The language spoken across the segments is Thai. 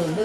ลืมลื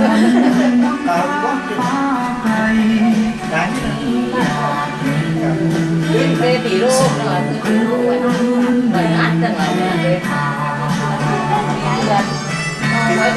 แสงบนฟ้าฟ้าไกลขึ้นไปตีลูกเนาะขึ้นลูกเหมือนอัดจังเลยเนี่ยเด็กเดือดมองไว้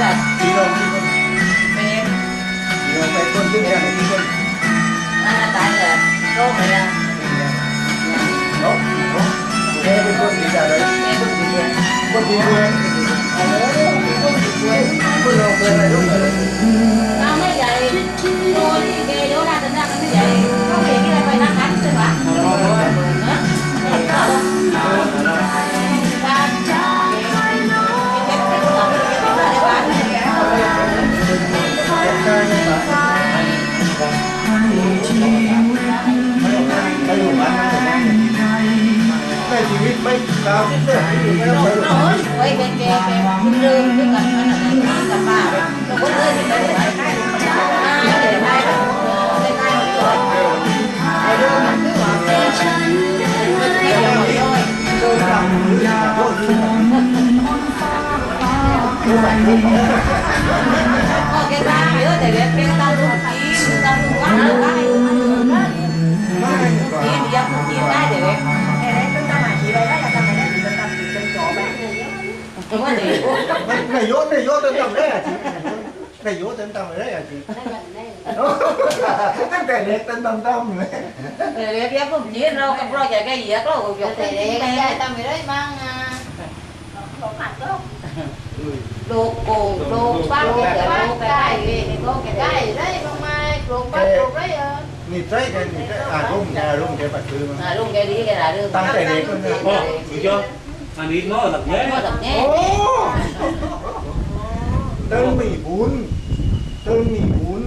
ด็กอยู่ไม่ต้องไปน้อยไว้เป็นแกแกคุณลืมด้วยกันนั่นน่ะกับป้าเราก็เลยไม่ ผมว่าเดี๋ยวในยศในยศเดินทำได้อะจีในยศเดินทำได้อะจีตั้งแต่เด็กเดินทำทำเลยเดี๋ยวเดี๋ยวผมกินเรากับเราจะแกเหยียบเราหยกแต่แต่เด็เด็กกยายทำไม่ได้บ้างอะลูกโกงลูกป้าปลูกเดี๋ยวบ้านลูกไปใกล้ได้ปลูกใกล้ได้บางไม้ปลูกบ้านปลูกไรเออนี่ใจกันนี่ใจอารมณ์แกอารมณ์แกปัดคือมันอ่าลุงแกดีแกด่าเรื่องตั้งแต่เด็กก็เนี่ย Ồ, được chưa? Anh đi nó là nhé. พ่อตับแน่โอ้เติมมีบุญเติมมีบุญ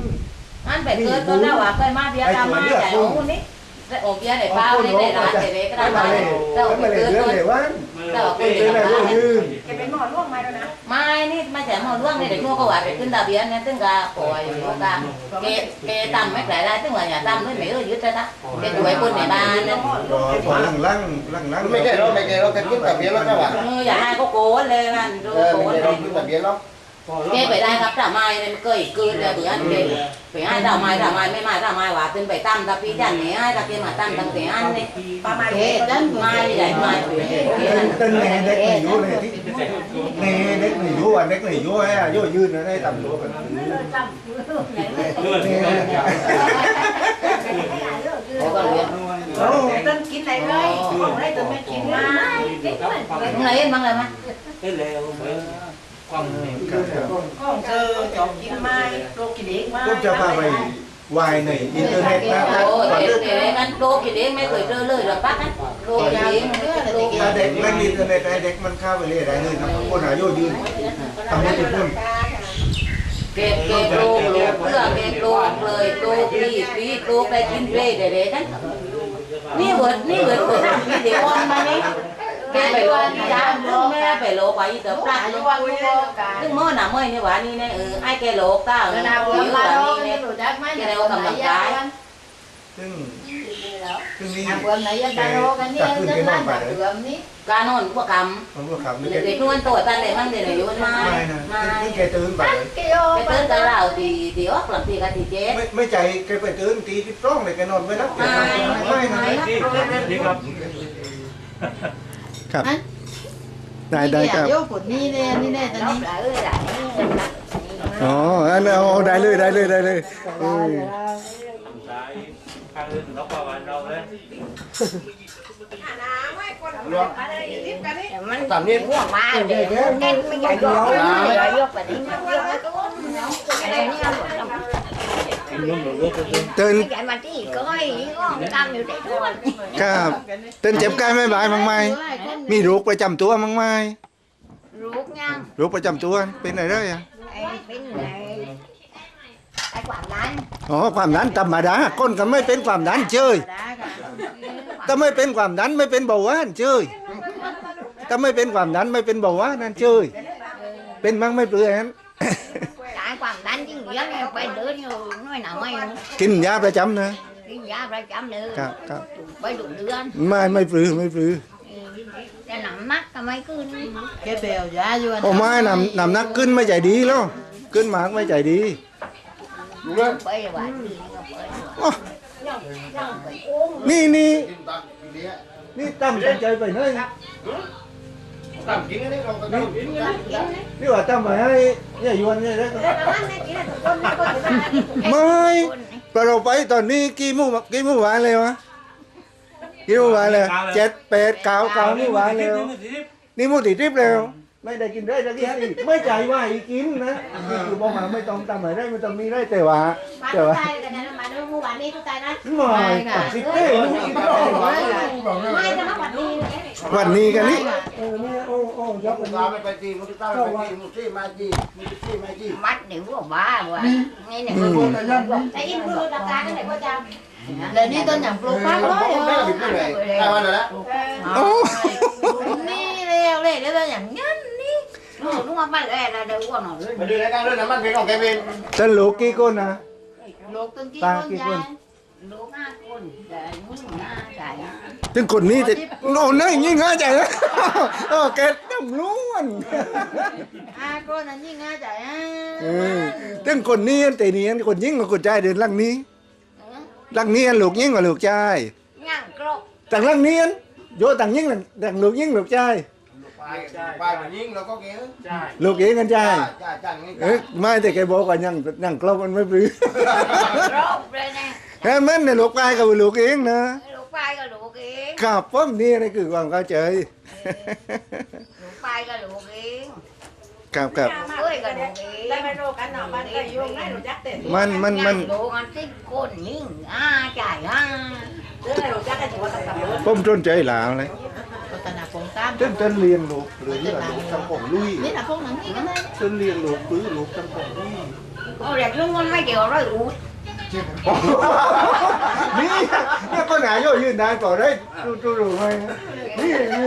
อันไปเกิดตัวเราอะเคยมาเบียร์ตามมาใจโอ้นี่แต่โอ้เบียร์ได้เปล่าได้ได้ร้านได้เด็กก็ได้มามาเลยเรามาไปเลยเกิดเรื่ อตัวงเลยว่าเราไปเป็นเกิดอะไรตัวก็ยืนไม่นี่มาจากหมอล่วงนี่เด็กพวกก็ว่าไปขึ้นตาเบียร์เนี่ยตึ้งกาปล่อยอยู่กาเกเกตำไม่ไกลได้ตึ้งว่าอย่าตำไม่ไม่เออยึดเลยนะเกด้วยคนในบ้านนั่นรอพอลังลังลังลังไม่แก่เราไม่แก่เราแต่กินแต่เบียร์แล้วใช่ป่ะเอออย่าให้เขาโกนเลยมันดูเออโกไม่นแก่เลเรายกินแต่เบียร์แล้ว เกไปได้ครับแต่ไม่เนี่ยมันเกยกืนเลยเบื่อเกไปให้ดาวไม้ดาวไม้ไม่ไม้ดาวไม้ว่าตึ้งไปตั้มตะปีจันเนี่ยให้ตะเกียมาตั้มตั้งแต่อันนี่เด็กนั่นไม้ใหญ่ไม้เปลี่ยนเกนั่น tên này đếch này vô này thích này đếch này vô à đếch này vô hay à vô dư nữa đây tầm vô Đưa đi. แล้วก็เรียนต้นกินอะไรเลยของไรต้นไม่กินมามึงไหนเอ็นบ้างเลยมั้ย Cái lều mới quăng này. ของเจอจอบกินไม้โรคกินเองมา cũng cho bà mày hoài này internet โอ้ ra เด็กเด็กงั้นโลกินเองไม่เคยเจอเลยหรอกปั๊กนะโลกินเองโลกิน ta đếch lên internet này đếch มันเข้าไปเลยได้เลยนะคนหาโยยืนทำให้ทุกคนเก็บเก็บโลโลเพื่อเก็บโลเลยโลปีปีโลไปกินเปรย์เด็กๆนั่นนี่เวิร์ดนี่เวิร์ดเวิร์ดทำวิดีโอมานี่ แกไปโลกจ้าซึ่งแม่ไปโลกไว้แต่ปลาอายุวันกูกกันซึ่งเมื่อหน่ะเมื่อนี่หวานี่เนี่ยเออไอ้แกโลกต้าเอเวอลาผิเบื่วมาหวาโลนี่กเนี่ยรู้จักไหมซึ่งซึ่งนี่เบื่อไหนยันตาโลกันเนี่ยจะนั่งเบื่อนี้การนอนพวกกรรมมันก็ขับไม่เด็กนวลตัวตันเลยมั่งเดี๋ยวอายุมันมาไม่นะไม่แกตื่นไปเลยกิโลไปตื่นแต่เราตีตีออกหลังตีกันตีเจ๊ไม่ไม่ใจแกไปตื่นตีที่ปล้องเลยแกนอนไม่รับไม่ไม่นะนี่นี่ ครับครับได้ได้ครับโยกผลนี่เนี่ยนี่แน่ตอนน้องนี้ปลาเอ้ยหลานนี่อ๋ออันเอาได้เลยได้เลยได้เลยเออตายข้างอื่นเราก็วันเราเลยตามนี้พวกมาเด็กเน้นไม่ ใหญ่ยกไม่ใหญ่ยกแบบนี้อะไรนี่เอาหมดลุงหลวงก็คือตื่นไม่ใหญ่มาที่ก็ให้ก็ตามอยู่ในทุกวันครับตื่นเจ็บกายไม่บายมั้งไหมมีโรคประจำตัวมั้งไหมรู้ยังโรคประจำตัวเป็นอะไรอะไอ้เป็นไงไอ้ความดันอ๋อความดันธรรมดาคนก็ไม่เป็นความดันเฉยถ้าไม่เป็นความดันไม่เป็นเบาหวานเฉยถ้าไม่เป็นความดันไม่เป็นเบาหวานนั่นเฉยเป็นมั้งไม่เปลือยนั้นไอ้ความ ดันจริงเรื่องไปเดินอยู่น้อยหนาไม่กินยาประจำนะกินยาประจำเลยครับครับไปดูเดือนไม่ไม่ปลือไม่ปลือจะหนำนักทำไมขึ้นแกเบลยาอยู่โอ้ไม่นำนำนักขึ้นไม่ใจดีแล้วขึ้นมากไม่ใจดีไปว่าที่นี่ก็ไปอ๋อนี่นี่กินตักกินเนี้ยนี่ตั้มใจไปเลย ตามกินนี่เราก็ต้งกินนี่ว่าตั้มไปให้เนี่ยยวนเนี่ยได้ไม่พอเราไปตอนนี้กี่โมงกี่โมงวานเลยวะกี่โมงวานเลยเจ็ดแปดเก้าเก้านี่วานแล้วนี่มูติดริบแล้ว ไม่ได้กินได้สักทีไม่ใจว่าอีกินนะนี่คือบอกมาไม่ต้องทำอะไรได้ไม่ต้องมีได้แต่ว่าแต่ว่ามาดูมู่บ้านนี้ทุกใจนะไม่ตัดสิเต้ลูกอีกแล้วไม่จะมาวันนี้วันนี้กันนี่เออเนี่ยโอ้โอ้ยกกันตามาไปไปจีมุติตาไปจีมุติมาจีมุติมาจีมัดเดี๋ยวว่าบ้าว่ะนี่เนี่ยแต่อินดูดักการนั่นแหละก็จะเลยนี่ต้นอย่างปลูกฟักเลยไม่บิดไม่เลยได้วันแล้วโอ้นี่เร็วเลยแล้วต้นอย่างงั้น ลูกลูกมาเลยนะเดี๋ยวว่าหน่อยมาดูรายการเรื่องน้ำมันเป็นของแกเป็นฉันลูกกี่คนนะลูกต้นกี่ตาคนกี่คนยายลูกห้าคนแต่ลูกห้าใจถึงคนนี้จะโน่นนั่นยิ่งง่ายใจนะโอ้แกต้มล้วนอาคนนั้นยิ่งง่ายใจอะเออถึงคนนี้แต่นี้คนยิ่งกว่าคนใจเดินลังนี้ ลังนี้ลูกยิ่งกว่าลูกใจย่างกรอกต่างลังนี้โยต่างยิ่งต่างลูกยิ่งลูกใจ ไปไปแบบนี้เราก็เกี้ยใช่ลูกเองกันใจจ้าจ้าจ้านี่เอ้ยไม่แต่แกบอกว่ายังยังกล้องมันไม่ปลื้มกรอกเลยนะแค่มันในลูกปลายกับลูกเองนะลูกไปก็ลูกเองครับผมนี่นี่คือความเข้าใจลูกไปก็ลูกเองครับครับเอ้ยก็ลูกเองได้ไปโลกันเนาะมันก็ยุ่งได้หนูจักเต็มมันมันมันลูกมันติดคนยิ่งอ่าจ่ายอ่าเรื่องอะไรหนูจักกันอยู่ว่าต่างๆผมจนใจหลาวเลยก็ต นาปงตามจนจนเรียนลูกหรือเรื่องลูกทั้งผมลุยนี่นะพวกนั้นนี่กันเลยจนเรียนลูกปื้อลูกทั้งผมลุยเอาเด็กลุงมันไม่เกี่ยวร้อยอูดนี่นี่ก็หนาโยยืนได้ต่อได้ดูดูดูไหมนี่นี่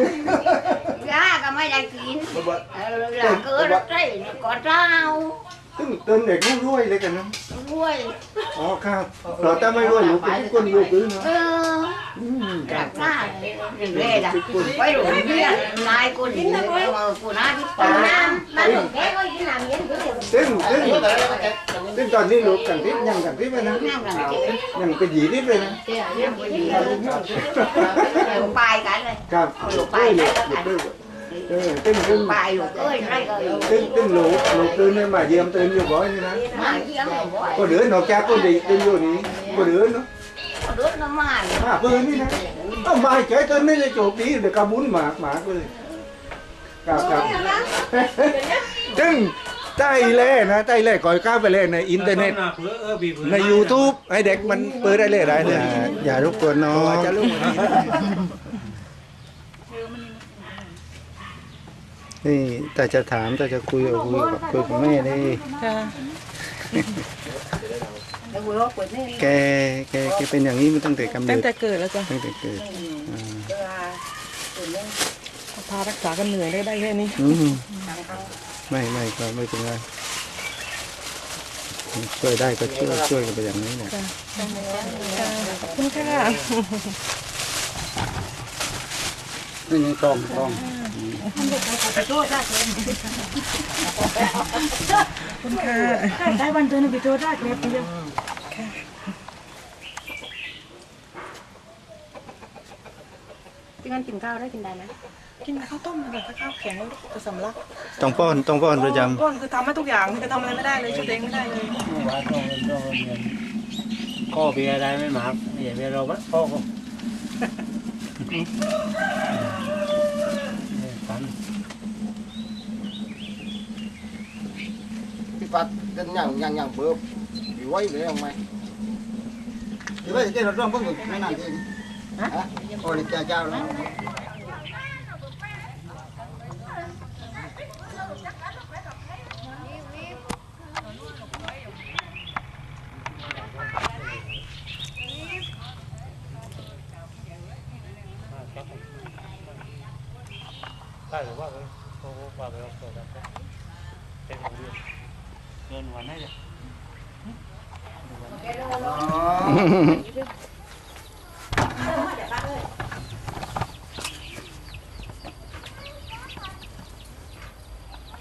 ยาก็ไม่ได้กินเออหลังเกิดใจก็เจ้า ตึ้งเติมเด็กลูกด้วยเลยกันนะด้วย อ๋อครับเราถ้าไม่ด้วยลูกเป็นคนลูกปื้อเนาะเอออืมครัรับกหน้าเรื่อยๆไปหลงเรียนนายคนนี้กูน่าที่ตาน้ำมันแค่ก็ยินน้ำเย็นก็เดี๋ยวตึ้งตึ้งแต่แล้วก็แกตึ้งตอนนี้ลูกกันทิพย์ยังกันทิพย์เลยนะนั่งกันเฉยยังเป็นหยีทิพย์เลยนะนั่งไปดีลูกไปกันเลยครับลูกไปเอ้ยกันลูแล้วกกันเออ ตึ้งตึ้งไปอยู่ตึ้งตึ้งหลูกลูกตื่นเนี่ยมาเยี่ยมตื่นอยู่บ่อยนี่นะมาเยี่ยมบ่อยก็เดือนนอกจากคนดีตื่นอยู่นี่ก็เดือนเนาะเดือนละมามาปืนนี่นะต้องมาใจตื่นนี่เลยโจบดีเดี๋ยวกำมุนหมากหมากเลยครับครับตึ้งใต้เล่นะใต้เล่ก่อยข้าวไปเล่ในอินเทอร์เน็ตใน YouTube ให้เด็กมันเปิดได้เลยได้เลยอย่ารบกวนน้อง จะลู นี่แต่จะถามแต่จะคุยกับคุยกับคุยกับแม่ดิแกแกแกเป็นอย่างนี้มันตั้งแต่กำเนิตั้งดแต่เกิดแล้วจ้ะตั้งแต่เกิดอ่าพารักษากันเหนื่อยได้ได้แค่นี้อืมไม่ไม่ก็ไม่เป็นไรช่วยได้ก็ช่วยช่วยกันไปอย่างนี้เนี่ย ขอบคุณค่ะ นี่นี่ต้องต้องคุณค่ะได้วันเจอหนึ่งไปโจได้เกรดเดียวพี่งั้นกินข้าวได้กินได้ไหมกินข้าวต้มแบบข้าวแข็งจะสำลักต้องป้อนต้องป้อนประจก้นคือทำให้ทุกอย่างคือทำอะไรไม่ได้เลยช่วยตัวเองไม่ได้เลยก็เบียร์ได้ไม่มากอย่าเบียร์เราบ้างพ่อ ก็กันพี่ปัดกันอย่างอย่างอย่างเบิบอยู่ไว้เลยยังไงอยู่ไว้แกเราต้องเพิ่งไม่นานเองฮะโอ้ยเจ้าเจ้าแล้ว ได้หรือว่าเลยโอ้โหว่าไปเอาตัวกันเป็นของเดือนเดินวันไหนเนี่ย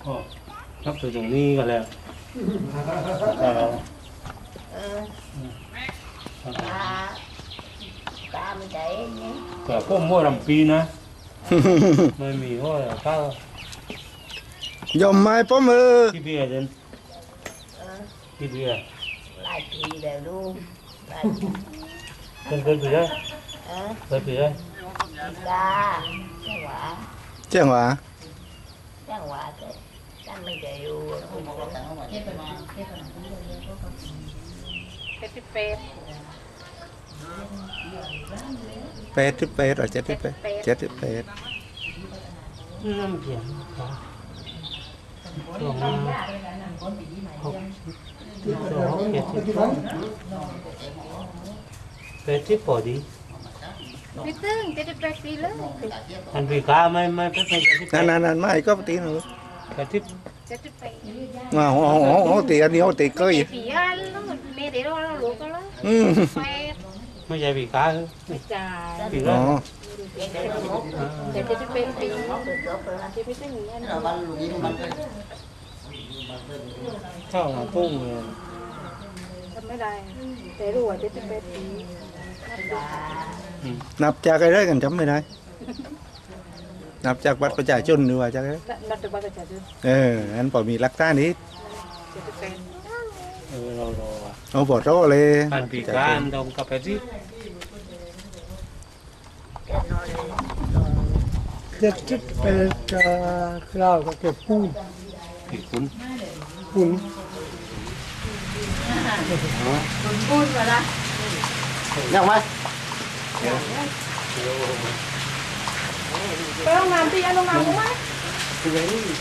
อ๋อ นับถือตรงนี้กันแล้วแต่เราเออตาตาไม่ใจเนี่ยแต่พวกมั่วลำปีนะ ไม่มีเพราะอะไรข้าวำยอมไม้ป้อมเออที่เบียร์เดินเออที่เบียร์หลายปีแล้วลูกหลายปีเป็นเคยเบียร์เออเคยเบียร์ตาจังหวะแจ้งหว่าจังหวะแต่จัง ไม่ใจอยู่คุณหมอแต่งมาเจ็บไปมาเจ็บไปมาเป็ดเป็ดแปดสิบแปดหรอเจ็ดสิบแปดเจ็ดสิบแปดน้ำเขียนตัวมาหกตัวหกเจ็ดสิบแปดสิบพอดีพี่ตึ้งเจ็ดสิบแปดปีเลยอันปีก้าไม่ไม่เป็นแปดสิบนั่นนั่นนั่นไม่ก็ตีหนู แปดสิบเจ็ดสิบแปดอ๋ออ๋ออ๋ออ๋อตีอันนี้เอาตีเกยปีอะแล้วเมย์เดี๋ยวเราลูกกันแล้วอืมแปดไม่ใช่ปีกาไม่จ่ายปีอ๋กาอเจ็ดสิบแปดปีที่พี่ตึ้งอย่างนี้เราบ้านลูกยิ้มมันเลยข้าวตุ้งเลยทำไม่ได้แต่รู้ว่าเจ็ดสิบแปดปีนับจากอะไรกันจำไม่ได้ นับจากบัตรประชาชนหรือว่าจากอะไรนับถือว่าจะจ่ายเอออันพอมีหลักฐานนี้เจ็ดสิบแปดเออเรารอเอาบอรอเลยการปีการตรงกับแปดสิบเจ็ดสิบแปดก็ข้าวก็เก็บปูนปีคุณปูนยังไหมไปห้องน้ำที่อันห้องน้ำกูไหม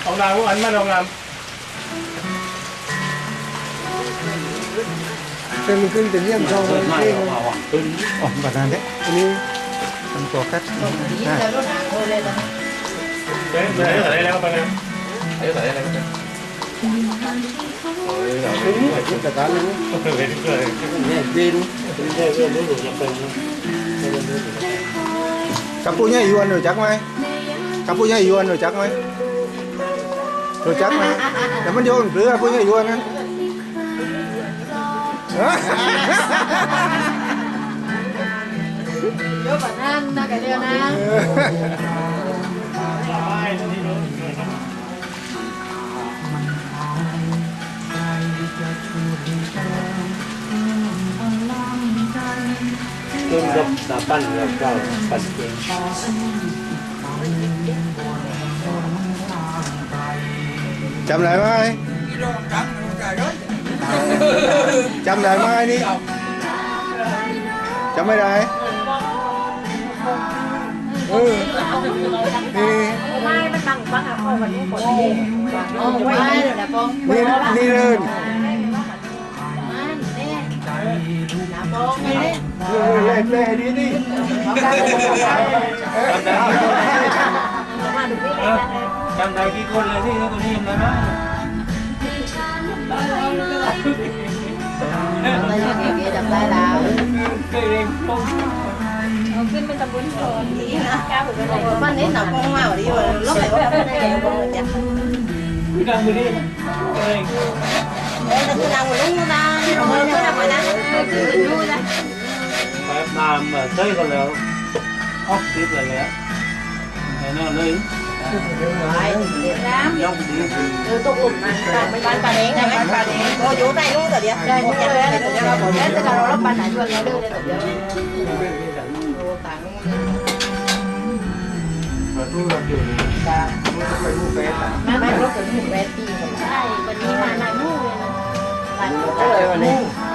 เอาน้ำอันมาเอาน้เป็นขึ้นเป็นเยี่ยมชองเกิดมาเองเอาอะขึ้นอ๋อบัตรนั้นเด้อันนี้มันตัวคัดนะเจ๊ไม่ได้อะไกระตันนี่เห็นเกิดเนี่ยดินเรื่องเรื่องรู้สึกจะเป็นกับผู้ใหญ่ยวนรู้จักไหมกับผู้ใหญ่ยวนรู้จักไหมรู้จักไหมแต่มันโยนเรือผู้ใหญ่ยวนนั้นเดี๋ยวก่อนนั่นนะกันเดียวนะเรื่องกับสาปั้นกับเก้าปั้นเก่ง จำได้ไหมจำได้ไหมนี่จำไม่ ได้เออนี่ ไม่มันบังบังอ่ะพ่อวันนี้คนนี้โอ้ไว้เลยนะพ่อ นี่นี่เดิน มันเนี่ยน้ำบองไงเนี่ย เล่นเล่นดีดี มา ดูพี่เล็กนะ จำได้กี่คนเลยที่ตัวนี้ยังไงบ้าง Tao nhớ kìa kìa đập tay đào เคยเรียนพง เอาขึ้นเป็นตะบุญโซนดีนะก้าวไปเลย Con nít nào con mau đi rồi lúc này có cái này con rồi chặt ไม่ดังมือนี่เอง Đây là cái nào mà đúng ta rồi cái nào mà đang คือรู้นะ แบบมาเมื่อเคยกันแล้วออกติดแล้วแน่นอนเลย Rồi, Việt Nam ย่อมดี Từ tục ủng mà Bạn bạn bà nén này bạn bà nén Cô chú tay luôn rồi đi Đây, một chặt đây là cho nó Thế tức là nó bạn nãy chuột nó đưa lên rồi Đồ tặng ประตูเราอยู่ตาไปรูปเฟซอ่ะ Má nó cũng một bé tì ใช่วันนี้มาหลายมู่เลยนะ Bạn ก็เลยวันนี้ ก็ทำตัวอย่างนี้เราไม่ต้องไปรู้ เอาเจอไม่ต้องเข้านี่ก่อน Giờ từ nó mới lâu cao để mua lại bộ Chàng ăn kìa Bởi vì ให้เราเราจัดเรื่องจบแค่นี้เรารับที่ต่อเดีย วบอกไม่สู้ไม่จัดการ Nam ra cả đêm đấy เราไม่กล้าเลยได้ด้วยไม่กล้าเลยได้นึก Còn nó bé bé lên đây luôn rồi đi á Lấy cũng có bỏ vô trên cái rồi bay rồi rồi bay rồi bay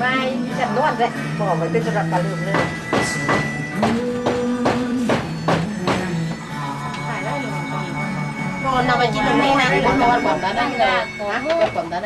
Mai chặt nó đấy Bỏ mấy tên cho đặt bà lượm lên Còn nào mà chỉ được nghe nè Còn còn đã đang ra Còn á Còn đã